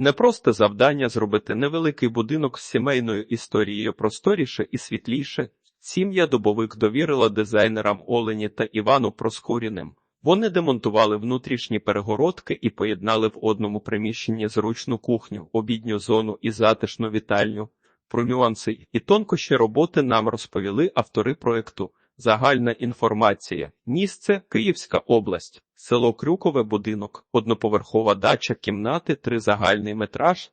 Непросте завдання зробити невеликий будинок з сімейною історією просторіше і світліше. Сім'я Дубовик довірила дизайнерам Олені та Івану Проскуріним. Вони демонтували внутрішні перегородки і поєднали в одному приміщенні зручну кухню, обідню зону і затишну вітальню. Про нюанси і тонкощі роботи нам розповіли автори проекту. Загальна інформація. Місце Київська область. Село Крюкове будинок. Одноповерхова дача кімнати, 3 загальний метраж,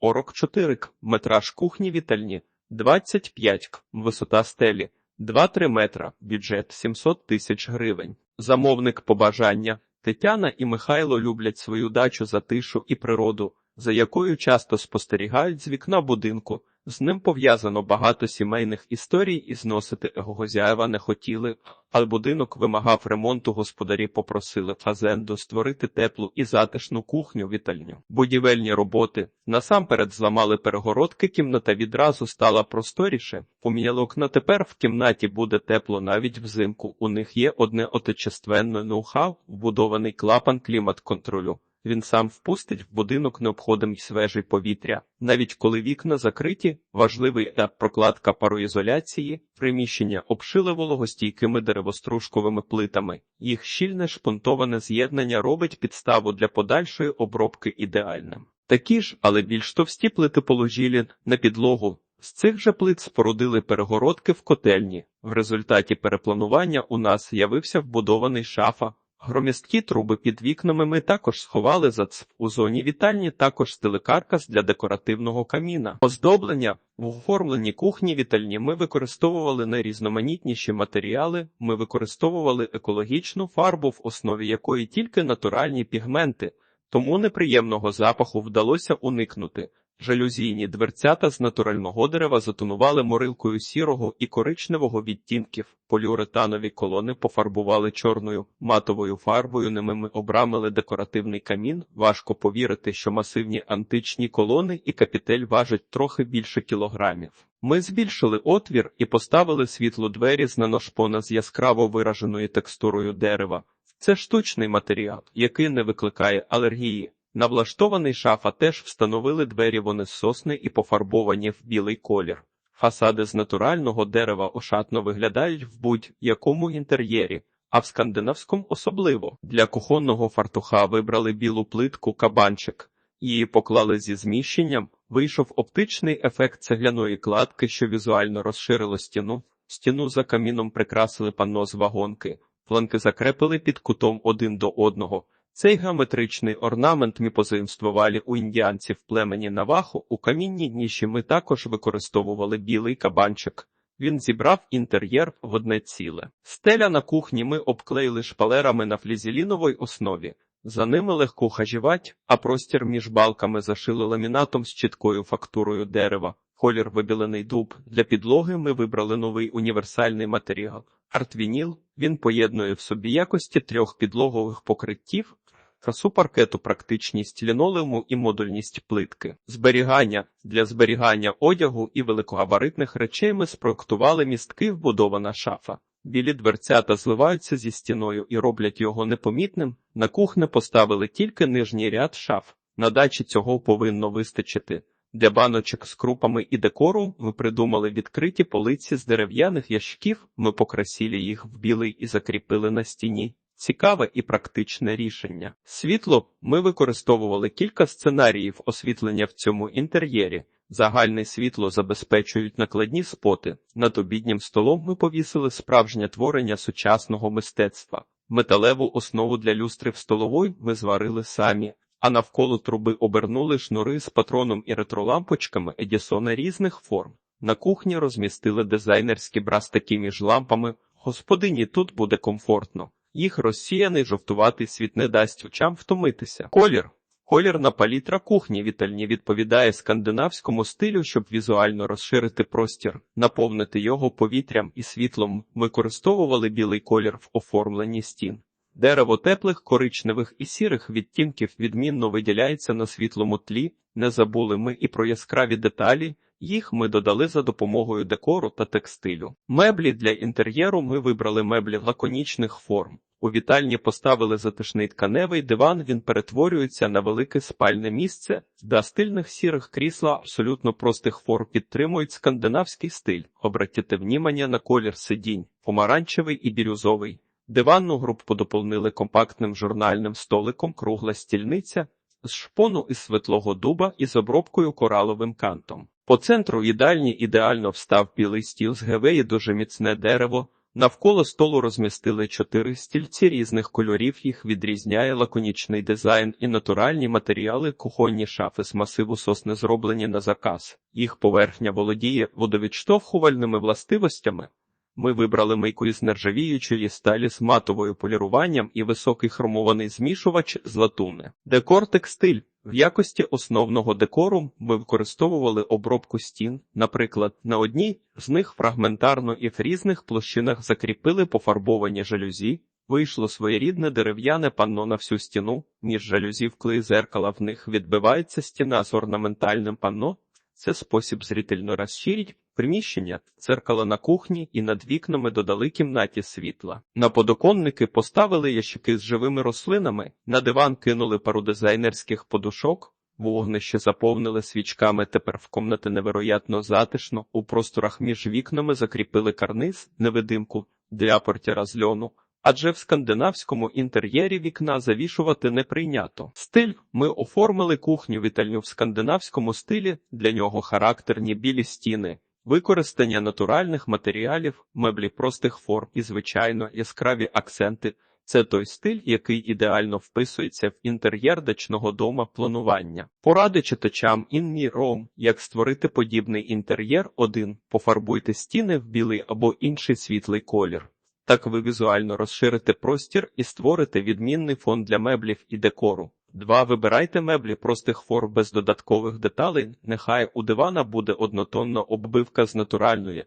44 к. Метраж кухні вітальні, 25 к. Висота стелі, 2-3 метра. Бюджет 700 тисяч гривень. Замовник побажання. Тетяна і Михайло люблять свою дачу за тишу і природу, за якою часто спостерігають з вікна будинку. З ним пов'язано багато сімейних історій і зносити його хозяєва не хотіли, а будинок вимагав ремонту. Господарі попросили фазенду створити теплу і затишну кухню вітальню. Будівельні роботи насамперед зламали перегородки. Кімната відразу стала просторіше. Поміняли окна. Тепер в кімнаті буде тепло навіть взимку. У них є одне отечественне ноу-хау, вбудований клапан клімат-контролю. Він сам впустить в будинок необходим й свежий повітря. Навіть коли вікна закриті, важливий етап прокладка пароізоляції, приміщення обшили вологостійкими деревостружковими плитами. Їх щільне шпунтоване з'єднання робить підставу для подальшої обробки ідеальним. Такі ж, але більш товсті плити положілі на підлогу. З цих же плит спорудили перегородки в котельні. В результаті перепланування у нас з'явився вбудований шафа. Громісткі труби під вікнами ми також сховали за цп. У зоні вітальні також стелекаркас для декоративного каміна. Оздоблення в оформленні кухні вітальні ми використовували найрізноманітніші матеріали. Ми використовували екологічну фарбу, в основі якої тільки натуральні пігменти, тому неприємного запаху вдалося уникнути. Жалюзійні дверцята з натурального дерева затонували морилкою сірого і коричневого відтінків. Поліуретанові колони пофарбували чорною матовою фарбою. Ними ми обрамили декоративний камін. Важко повірити, що масивні античні колони і капітель важать трохи більше кілограмів. Ми збільшили отвір і поставили світло двері з наношпона з яскраво вираженою текстурою дерева. Це штучний матеріал, який не викликає алергії. На влаштований шафа теж встановили двері вони сосни і пофарбовані в білий колір. Фасади з натурального дерева ошатно виглядають в будь-якому інтер'єрі, а в скандинавському особливо. Для кухонного фартуха вибрали білу плитку кабанчик. Її поклали зі зміщенням, вийшов оптичний ефект цегляної кладки, що візуально розширило стіну. Стіну за каміном прикрасили панно з вагонки, фланки закрепили під кутом один до одного. Цей геометричний орнамент ми позаїмствували у індіанців племені Навахо. У камінній ніші ми також використовували білий кабанчик. Він зібрав інтер'єр в одне ціле. Стеля на кухні ми обклеїли шпалерами на флізеліновій основі. За ними легко хажівать, а простір між балками зашили ламінатом з чіткою фактурою дерева. Колір вибілений дуб. Для підлоги ми вибрали новий універсальний матеріал. Артвініл. Він поєднує в собі якості трьох підлогових покриттів, красу паркету, практичність лінолеуму і модульність плитки. Зберігання для зберігання одягу і великогабаритних речей ми спроектували містки вбудована шафа. Білі дверцята зливаються зі стіною і роблять його непомітним. На кухню поставили тільки нижній ряд шаф. На дачі цього повинно вистачити. Для баночок з крупами і декору ми придумали відкриті полиці з дерев'яних ящиків. Ми покрасили їх в білий і закріпили на стіні. Цікаве і практичне рішення. Світло ми використовували кілька сценаріїв освітлення в цьому інтер'єрі. Загальне світло забезпечують накладні споти. Над обіднім столом ми повісили справжнє творення сучасного мистецтва. Металеву основу для люстри в столовій ми зварили самі, а навколо труби обернули шнури з патроном і ретролампочками Едісона різних форм. На кухні розмістили дизайнерські бра з такими ж лампами. Господині тут буде комфортно. Їх розсіяний жовтуватий світ не дасть очам втомитися. Колір. Колірна палітра кухні вітальні відповідає скандинавському стилю, щоб візуально розширити простір, наповнити його повітрям і світлом. Використовували білий колір в оформленні стін. Дерево теплих, коричневих і сірих відтінків відмінно виділяється на світлому тлі. Не забули ми і про яскраві деталі, Їх ми додали за допомогою декору та текстилю. Меблі для інтер'єру ми вибрали меблі лаконічних форм. У вітальні поставили затишний тканевий диван. Він перетворюється на велике спальне місце, де стильних сірих крісла абсолютно простих форм підтримують скандинавський стиль. Обратите внімання на колір сидінь, помаранчевий і бірюзовий. Диванну групу доповнили компактним журнальним столиком кругла стільниця з шпону із светлого дуба із обробкою кораловим кантом. По центру їдальні ідеально встав білий стіл з гевеї дуже міцне дерево. Навколо столу розмістили чотири стільці різних кольорів. Їх відрізняє лаконічний дизайн і натуральні матеріали. Кухонні шафи з масиву сосни зроблені на заказ. Їх поверхня володіє водовідштовхувальними властивостями. Ми вибрали мийку із нержавіючої сталі з матовою поліруванням і високий хромований змішувач з латуни. Декор текстиль. В якості основного декору ми використовували обробку стін. Наприклад, на одній з них фрагментарно і в різних площинах закріпили пофарбовані жалюзі. Вийшло своєрідне дерев'яне панно на всю стіну. Між жалюзі вклеї зеркала в них відбивається стіна з орнаментальним панно. Це спосіб зрительно розширить приміщення, дзеркало на кухні і над вікнами додали кімнаті світла. На подоконники поставили ящики з живими рослинами, на диван кинули пару дизайнерських подушок, вогнище заповнили свічками. Тепер в комнати невероятно затишно. У просторах між вікнами закріпили карниз, невидимку для портяра з льону. Адже в скандинавському інтер'єрі вікна завішувати не прийнято. Стиль ми оформили кухню вітальню в скандинавському стилі, для нього характерні білі стіни, використання натуральних матеріалів, меблі простих форм і, звичайно, яскраві акценти. Це той стиль, який ідеально вписується в інтер'єр дачного дома планування. Поради читачам Інні Ром, як створити подібний інтер'єр. 1. Пофарбуйте стіни в білий або інший світлий колір. Так ви візуально розширите простір і створите відмінний фон для меблів і декору. 2. Вибирайте меблі простих форм без додаткових деталей. Нехай у дивана буде однотонна оббивка з натуральної.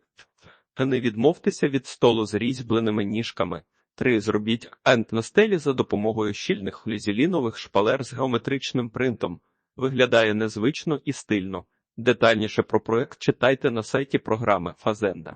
Не відмовтеся від столу з різьбленими ніжками. 3. Зробіть ент на стелі за допомогою щільних флізелінових шпалер з геометричним принтом. Виглядає незвично і стильно. Детальніше про проект читайте на сайті програми Фазенда.